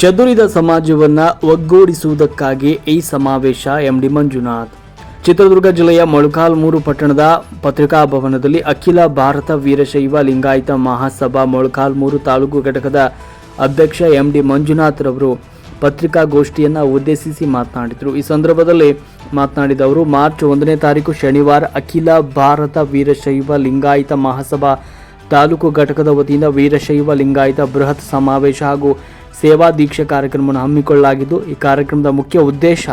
ಚದುರಿದ ಸಮಾಜವನ್ನ ಒಗ್ಗೂಡಿಸುವುದಕ್ಕಾಗಿ ಈ ಸಮಾವೇಶ ಎಂಡಿ ಮಂಜುನಾಥ್. ಚಿತ್ರದುರ್ಗ ಜಿಲ್ಲೆಯ ಮೊಳಕಾಲ್ಮೂರು ಪಟ್ಟಣದ ಪತ್ರಿಕಾ ಭವನದಲ್ಲಿ ಅಖಿಲ ಭಾರತ ವೀರಶೈವ ಲಿಂಗಾಯತ ಮಹಾಸಭಾ ಮೊಳಕಾಲ್ಮೂರು ತಾಲೂಕು ಘಟಕದ ಅಧ್ಯಕ್ಷ ಎಂ ಡಿ ಮಂಜುನಾಥ್ ರವರು ಪತ್ರಿಕಾಗೋಷ್ಠಿಯನ್ನು ಉದ್ದೇಶಿಸಿ ಮಾತನಾಡಿದರು. ಈ ಸಂದರ್ಭದಲ್ಲಿ ಮಾತನಾಡಿದ ಅವರು, ಮಾರ್ಚ್ ಒಂದನೇ ತಾರೀಕು ಶನಿವಾರ ಅಖಿಲ ಭಾರತ ವೀರಶೈವ ಲಿಂಗಾಯತ ಮಹಾಸಭಾ ತಾಲೂಕು ಘಟಕದ ವತಿಯಿಂದ ವೀರಶೈವ ಲಿಂಗಾಯತ ಬೃಹತ್ ಸಮಾವೇಶ ಹಾಗೂ ಸೇವಾ ದೀಕ್ಷೆ ಕಾರ್ಯಕ್ರಮವನ್ನು ಹಮ್ಮಿಕೊಳ್ಳಲಾಗಿದ್ದು, ಈ ಕಾರ್ಯಕ್ರಮದ ಮುಖ್ಯ ಉದ್ದೇಶ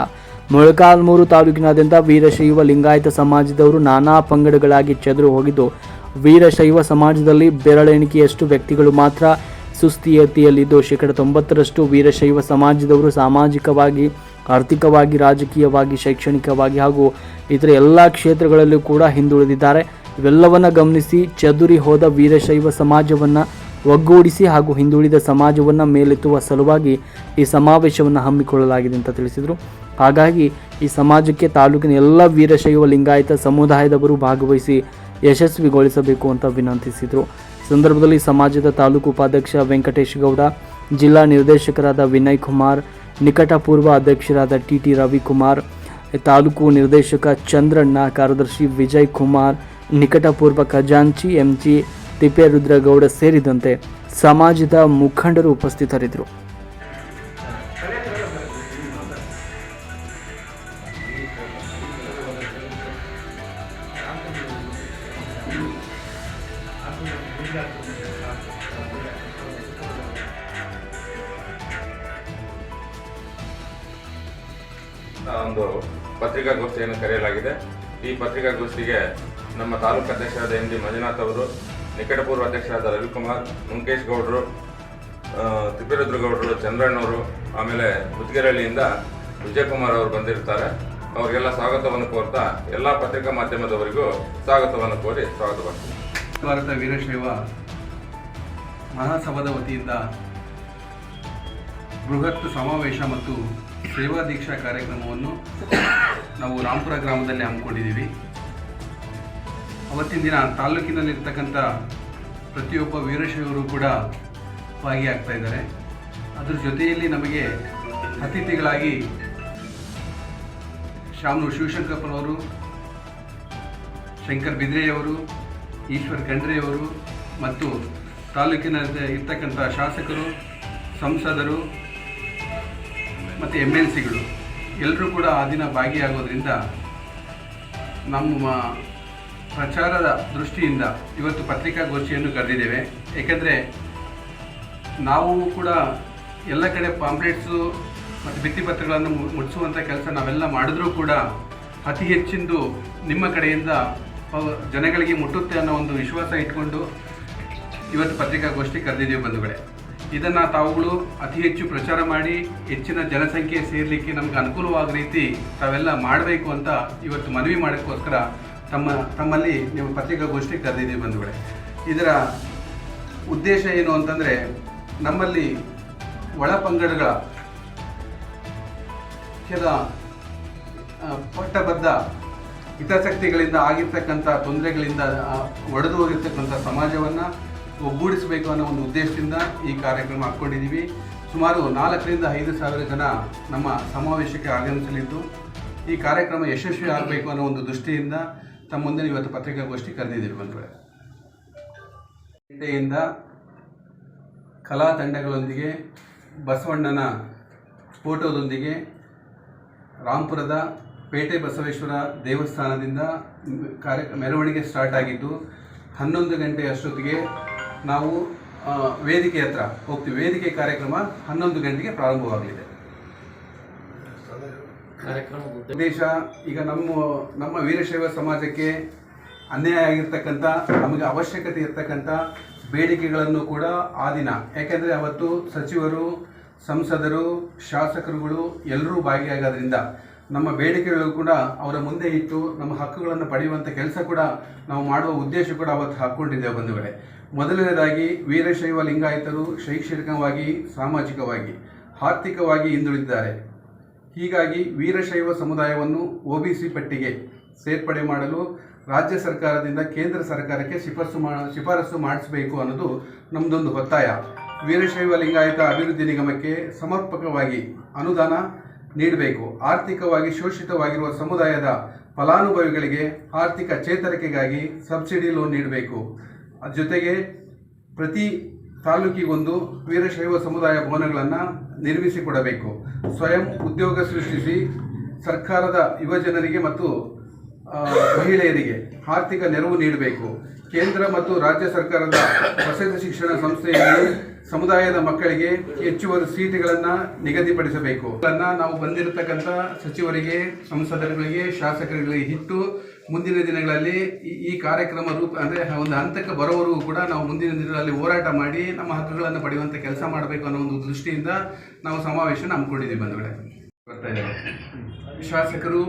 ಮೊಳಕಾಲ್ಮೂರು ತಾಲೂಕಿನಾದ್ಯಂತ ವೀರಶೈವ ಲಿಂಗಾಯತ ಸಮಾಜದವರು ನಾನಾ ಪಂಗಡಗಳಾಗಿ ಚದುರು ಹೋಗಿದ್ದು, ವೀರಶೈವ ಸಮಾಜದಲ್ಲಿ ಬೆರಳೆಣಿಕೆಯಷ್ಟು ವ್ಯಕ್ತಿಗಳು ಮಾತ್ರ ಸುಸ್ಥಿರತೆಯಲ್ಲಿದ್ದು ಶೇಕಡ ತೊಂಬತ್ತರಷ್ಟು ವೀರಶೈವ ಸಮಾಜದವರು ಸಾಮಾಜಿಕವಾಗಿ, ಆರ್ಥಿಕವಾಗಿ, ರಾಜಕೀಯವಾಗಿ, ಶೈಕ್ಷಣಿಕವಾಗಿ ಹಾಗೂ ಇತರ ಎಲ್ಲ ಕ್ಷೇತ್ರಗಳಲ್ಲೂ ಕೂಡ ಹಿಂದುಳಿದಿದ್ದಾರೆ. ಇವೆಲ್ಲವನ್ನು ಗಮನಿಸಿ ಚದುರಿ ಹೋದ ವೀರಶೈವ ಸಮಾಜವನ್ನು ಒಗ್ಗೂಡಿಸಿ ಹಾಗೂ ಹಿಂದುಳಿದ ಸಮಾಜವನ್ನು ಮೇಲೆತ್ತುವ ಸಲುವಾಗಿ ಈ ಸಮಾವೇಶವನ್ನು ಹಮ್ಮಿಕೊಳ್ಳಲಾಗಿದೆ ಅಂತ ತಿಳಿಸಿದರು. ಹಾಗಾಗಿ ಈ ಸಮಾಜಕ್ಕೆ ತಾಲೂಕಿನ ಎಲ್ಲ ವೀರಶೈವ ಲಿಂಗಾಯತ ಸಮುದಾಯದವರು ಭಾಗವಹಿಸಿ ಯಶಸ್ವಿಗೊಳಿಸಬೇಕು ಅಂತ ವಿನಂತಿಸಿದರು. ಸಂದರ್ಭದಲ್ಲಿ ಸಮಾಜದ ತಾಲೂಕು ಉಪಾಧ್ಯಕ್ಷ ವೆಂಕಟೇಶ್ ಗೌಡ, ಜಿಲ್ಲಾ ನಿರ್ದೇಶಕರಾದ ವಿನಯ್ ಕುಮಾರ್, ನಿಕಟಪೂರ್ವ ಅಧ್ಯಕ್ಷರಾದ ಟಿ ಟಿ ರವಿಕುಮಾರ್, ತಾಲೂಕು ನಿರ್ದೇಶಕ ಚಂದ್ರಣ್ಣ, ಕಾರ್ಯದರ್ಶಿ ವಿಜಯ್ ಕುಮಾರ್, ನಿಕಟಪೂರ್ವ ಖಜಾಂಚಿ ಎಂ ಜಿ ತಿಪ್ಪೇರುದ್ರಗೌಡ ಸೇರಿದಂತೆ ಸಮಾಜದ ಮುಖಂಡರು ಉಪಸ್ಥಿತರಿದ್ದರು. ಒಂದು ಪತ್ರಿಕಾಗೋಷ್ಠಿಯನ್ನು ಕರೆಯಲಾಗಿದೆ. ಈ ಪತ್ರಿಕಾಗೋಷ್ಠಿಗೆ ನಮ್ಮ ತಾಲೂಕು ಅಧ್ಯಕ್ಷರಾದ ಎಂ ಡಿ ಮಂಜುನಾಥ್ ಅವರು ನಿಕಟಪೂರ್ವ ಅಧ್ಯಕ್ಷರಾದ ರವಿಕುಮಾರ್, ಮುಂಕೇಶ್ ಗೌಡರು ತಿಪ್ಪಿರುದ್ರಗೌಡರು ಚಂದ್ರಣ್ಣವರು, ಆಮೇಲೆ ಮುದ್ಗೆರಳ್ಳಿಯಿಂದ ವಿಜಯಕುಮಾರ್ ಅವರು ಬಂದಿರ್ತಾರೆ. ಅವರಿಗೆಲ್ಲ ಸ್ವಾಗತವನ್ನು ಕೋರ್ತಾ ಎಲ್ಲ ಪತ್ರಿಕಾ ಮಾಧ್ಯಮದವರಿಗೂ ಸ್ವಾಗತವನ್ನು ಕೋರಿ ಸ್ವಾಗತ ಮಾಡ್ತೀನಿ. ಭಾರತ ವೀರಶೈವ ಮಹಾಸಭಾದ ವತಿಯಿಂದ ಬೃಹತ್ ಸಮಾವೇಶ ಮತ್ತು ಸೇವಾ ದೀಕ್ಷಾ ಕಾರ್ಯಕ್ರಮವನ್ನು ನಾವು ರಾಂಪುರ ಗ್ರಾಮದಲ್ಲಿ ಹಮ್ಮಿಕೊಂಡಿದ್ದೀವಿ. ಅವತ್ತಿನ ದಿನ ತಾಲೂಕಿನಲ್ಲಿರ್ತಕ್ಕಂಥ ಪ್ರತಿಯೊಬ್ಬ ವೀರಶೈವರು ಕೂಡ ಭಾಗಿಯಾಗ್ತಾ ಇದ್ದಾರೆ. ಅದ್ರ ಜೊತೆಯಲ್ಲಿ ನಮಗೆ ಅತಿಥಿಗಳಾಗಿ ಶಾಮನೂರು ಶಿವಶಂಕರಪ್ಪನವರು ಶಂಕರ್ ಬಿದ್ರೆಯವರು ಈಶ್ವರ್ ಖಂಡ್ರೆಯವರು ಮತ್ತು ತಾಲೂಕಿನ ಇರ್ತಕ್ಕಂಥ ಶಾಸಕರು, ಸಂಸದರು ಮತ್ತು ಎಂ ಎಲ್ ಸಿಗಳು ಎಲ್ಲರೂ ಕೂಡ ಆ ದಿನ ಭಾಗಿಯಾಗೋದ್ರಿಂದ ನಮ್ಮ ಪ್ರಚಾರದ ದೃಷ್ಟಿಯಿಂದ ಇವತ್ತು ಪತ್ರಿಕಾಗೋಷ್ಠಿಯನ್ನು ಕರೆದಿದ್ದೇವೆ. ಏಕೆಂದರೆ ನಾವು ಕೂಡ ಎಲ್ಲ ಕಡೆ ಪಾಂಪ್ಲೆಟ್ಸು ಮತ್ತು ಭಿತ್ತಿಪತ್ರಗಳನ್ನು ಮುಟ್ಟಿಸುವಂಥ ಕೆಲಸ ನಾವೆಲ್ಲ ಮಾಡಿದ್ರೂ ಕೂಡ ಅತಿ ಹೆಚ್ಚಿಂದು ನಿಮ್ಮ ಕಡೆಯಿಂದ ಜನಗಳಿಗೆ ಮುಟ್ಟುತ್ತೆ ಅನ್ನೋ ಒಂದು ವಿಶ್ವಾಸ ಇಟ್ಕೊಂಡು ಇವತ್ತು ಪತ್ರಿಕಾಗೋಷ್ಠಿ ಕರೆದಿದ್ದೀವಿ ಬಂಧುಗಳೇ. ಇದನ್ನು ತಾವುಗಳು ಅತಿ ಹೆಚ್ಚು ಪ್ರಚಾರ ಮಾಡಿ ಹೆಚ್ಚಿನ ಜನಸಂಖ್ಯೆ ಸೇರಲಿಕ್ಕೆ ನಮಗೆ ಅನುಕೂಲವಾದ ರೀತಿ ತಾವೆಲ್ಲ ಮಾಡಬೇಕು ಅಂತ ಇವತ್ತು ಮನವಿ ಮಾಡೋಕ್ಕೋಸ್ಕರ ತಮ್ಮ ತಮ್ಮಲ್ಲಿ ನಿಮ್ಮ ಪತ್ರಿಕಾಗೋಷ್ಠಿ ಕರೆದಿದ್ದೀವಿ ಬಂಧುಗಳೇ. ಇದರ ಉದ್ದೇಶ ಏನು ಅಂತಂದರೆ ನಮ್ಮಲ್ಲಿ ಒಳ ಪಂಗಡಗಳ ಕೆಲ ಪಟ್ಟಬದ್ಧ ಹಿತಾಸಕ್ತಿಗಳಿಂದ ಆಗಿರ್ತಕ್ಕಂಥ ತೊಂದರೆಗಳಿಂದ ಒಡೆದು ಹೋಗಿರ್ತಕ್ಕಂಥ ಸಮಾಜವನ್ನು ಒಗ್ಗೂಡಿಸಬೇಕು ಅನ್ನೋ ಒಂದು ಉದ್ದೇಶದಿಂದ ಈ ಕಾರ್ಯಕ್ರಮ ಹಾಕ್ಕೊಂಡಿದ್ದೀವಿ. ಸುಮಾರು ನಾಲ್ಕರಿಂದ ಐದು ಸಾವಿರ ಜನ ನಮ್ಮ ಸಮಾವೇಶಕ್ಕೆ ಆಗಮಿಸಲಿದ್ದು ಈ ಕಾರ್ಯಕ್ರಮ ಯಶಸ್ವಿ ಆಗಬೇಕು ಅನ್ನೋ ಒಂದು ದೃಷ್ಟಿಯಿಂದ ತಮ್ಮ ಮುಂದೆ ಇವತ್ತು ಪತ್ರಿಕಾಗೋಷ್ಠಿ ಕರೆದಿದ್ದೀರಿ ಬಂಧುಗಳೇ. ಪೇಟೆಯಿಂದ ಕಲಾ ತಂಡಗಳೊಂದಿಗೆ, ಬಸವಣ್ಣನ ಫೋಟೋದೊಂದಿಗೆ, ರಾಂಪುರದ ಪೇಟೆ ಬಸವೇಶ್ವರ ದೇವಸ್ಥಾನದಿಂದ ಕಾರ್ಯ, ಮೆರವಣಿಗೆ ಸ್ಟಾರ್ಟ್ ಆಗಿದ್ದು, ಹನ್ನೊಂದು ಗಂಟೆ ಅಷ್ಟೊತ್ತಿಗೆ ನಾವು ವೇದಿಕೆ ಹತ್ರ ಹೋಗ್ತೀವಿ. ವೇದಿಕೆ ಕಾರ್ಯಕ್ರಮ ಹನ್ನೊಂದು ಗಂಟೆಗೆ ಪ್ರಾರಂಭವಾಗಲಿದೆ. ಉದ್ದೇಶ, ಈಗ ನಮ್ಮ ನಮ್ಮ ವೀರಶೈವ ಸಮಾಜಕ್ಕೆ ಅನ್ಯಾಯ ಆಗಿರ್ತಕ್ಕಂಥ, ನಮಗೆ ಅವಶ್ಯಕತೆ ಇರ್ತಕ್ಕಂಥ ಬೇಡಿಕೆಗಳನ್ನು ಕೂಡ ಆ ದಿನ. ಯಾಕೆಂದರೆ ಅವತ್ತು ಸಚಿವರು, ಸಂಸದರು, ಶಾಸಕರುಗಳು ಎಲ್ಲರೂ ಭಾಗಿಯಾಗೋದ್ರಿಂದ ನಮ್ಮ ಬೇಡಿಕೆಗಳು ಕೂಡ ಅವರ ಮುಂದೆ ಇಟ್ಟು ನಮ್ಮ ಹಕ್ಕುಗಳನ್ನು ಪಡೆಯುವಂಥ ಕೆಲಸ ಕೂಡ ನಾವು ಮಾಡುವ ಉದ್ದೇಶ ಕೂಡ ಅವತ್ತು ಹಾಕ್ಕೊಂಡಿದ್ದೇವೆ ಬಂಧುಗಳೇ. ಮೊದಲನೇದಾಗಿ ವೀರಶೈವ ಲಿಂಗಾಯತರು ಶೈಕ್ಷಣಿಕವಾಗಿ, ಸಾಮಾಜಿಕವಾಗಿ, ಆರ್ಥಿಕವಾಗಿ ಹಿಂದುಳಿದಿದ್ದಾರೆ. ಹೀಗಾಗಿ ವೀರಶೈವ ಸಮುದಾಯವನ್ನು ಒಬಿಸಿ ಪಟ್ಟಿಗೆ ಸೇರ್ಪಡೆ ಮಾಡಲು ರಾಜ್ಯ ಸರ್ಕಾರದಿಂದ ಕೇಂದ್ರ ಸರ್ಕಾರಕ್ಕೆ ಶಿಫಾರಸು ಮಾ, ಶಿಫಾರಸು ಮಾಡಿಸಬೇಕು ಅನ್ನೋದು ನಮ್ಮದೊಂದು ಒತ್ತಾಯ. ವೀರಶೈವ ಲಿಂಗಾಯತ ಅಭಿವೃದ್ಧಿ ನಿಗಮಕ್ಕೆ ಸಮರ್ಪಕವಾಗಿ ಅನುದಾನ ನೀಡಬೇಕು. ಆರ್ಥಿಕವಾಗಿ ಶೋಷಿತವಾಗಿರುವ ಸಮುದಾಯದ ಫಲಾನುಭವಿಗಳಿಗೆ ಆರ್ಥಿಕ ಚೇತರಿಕೆಗಾಗಿ ಸಬ್ಸಿಡಿ ಲೋನ್ ನೀಡಬೇಕು. ಜೊತೆಗೆ ಪ್ರತಿ ತಾಲೂಕಿಗೊಂದು ವೀರಶೈವ ಸಮುದಾಯ ಭವನಗಳನ್ನು ನಿರ್ಮಿಸಿಕೊಡಬೇಕು. ಸ್ವಯಂ ಉದ್ಯೋಗ ಸೃಷ್ಟಿಸಿ ಸರ್ಕಾರದ ಯುವಜನರಿಗೆ ಮತ್ತು ಮಹಿಳೆಯರಿಗೆ ಆರ್ಥಿಕ ನೆರವು ನೀಡಬೇಕು. ಕೇಂದ್ರ ಮತ್ತು ರಾಜ್ಯ ಸರ್ಕಾರದ ವಸತಿ ಶಿಕ್ಷಣ ಸಂಸ್ಥೆಯಲ್ಲಿ ಸಮುದಾಯದ ಮಕ್ಕಳಿಗೆ ಹೆಚ್ಚುವರಿ ಸೀಟುಗಳನ್ನು ನಿಗದಿಪಡಿಸಬೇಕು. ನಾವು ಬಂದಿರತಕ್ಕಂಥ ಸಚಿವರಿಗೆ, ಸಂಸದರುಗಳಿಗೆ, ಶಾಸಕರುಗಳಿಗೆ ಇಟ್ಟು ಮುಂದಿನ ದಿನಗಳಲ್ಲಿ ಈ- ಕಾರ್ಯಕ್ರಮ ರೂಪ, ಅಂದರೆ ಒಂದು ಹಂತಕ್ಕೆ ಬರೋವರೆಗೂ ಕೂಡ ನಾವು ಮುಂದಿನ ದಿನಗಳಲ್ಲಿ ಹೋರಾಟ ಮಾಡಿ ನಮ್ಮ ಹಕ್ಕುಗಳನ್ನು ಪಡೆಯುವಂಥ ಕೆಲಸ ಮಾಡಬೇಕು ಅನ್ನೋ ಒಂದು ದೃಷ್ಟಿಯಿಂದ ನಾವು ಸಮಾವೇಶ ಹಮ್ಮಿಕೊಂಡಿದ್ದೀವಿ ಬಂಧುಗಳೇ. ಬರ್ತಾ ಇದ್ದಾರೆ. ಶಾಸಕರು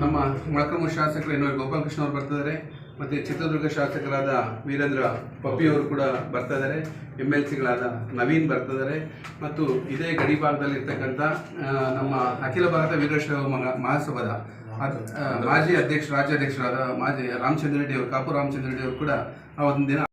ನಮ್ಮ ಮೊಳಕಮೂರು ಶಾಸಕರು ಏನೋ ಗೋಪಾಲಕೃಷ್ಣ ಅವರು ಬರ್ತಿದ್ದಾರೆ ಮತ್ತು ಚಿತ್ರದುರ್ಗ ಶಾಸಕರಾದ ವೀರೇಂದ್ರ ಪಪ್ಪಿಯವರು ಕೂಡ ಬರ್ತಾ ಇದ್ದಾರೆ. ಎಂ ಎಲ್ ಸಿಗಳಾದ ನವೀನ್ ಬರ್ತಿದ್ದಾರೆ ಮತ್ತು ಇದೇ ಗಡಿ ಭಾಗದಲ್ಲಿರ್ತಕ್ಕಂಥ ನಮ್ಮ ಅಖಿಲ ಭಾರತ ವೀರಶೈವ ಮಹಾಸಭಾದ ಮಾಜಿ ಅಧ್ಯಕ್ಷ ರಾಜ್ಯಾಧ್ಯಕ್ಷರಾದ ಮಾಜಿ ರಾಮಚಂದ್ರ ರೆಡ್ಡಿ ಅವರು ಕಾಪು ರಾಮಚಂದ್ರ ರೆಡ್ಡಿ ಅವರು ಕೂಡ ಆ ಒಂದು ದಿನ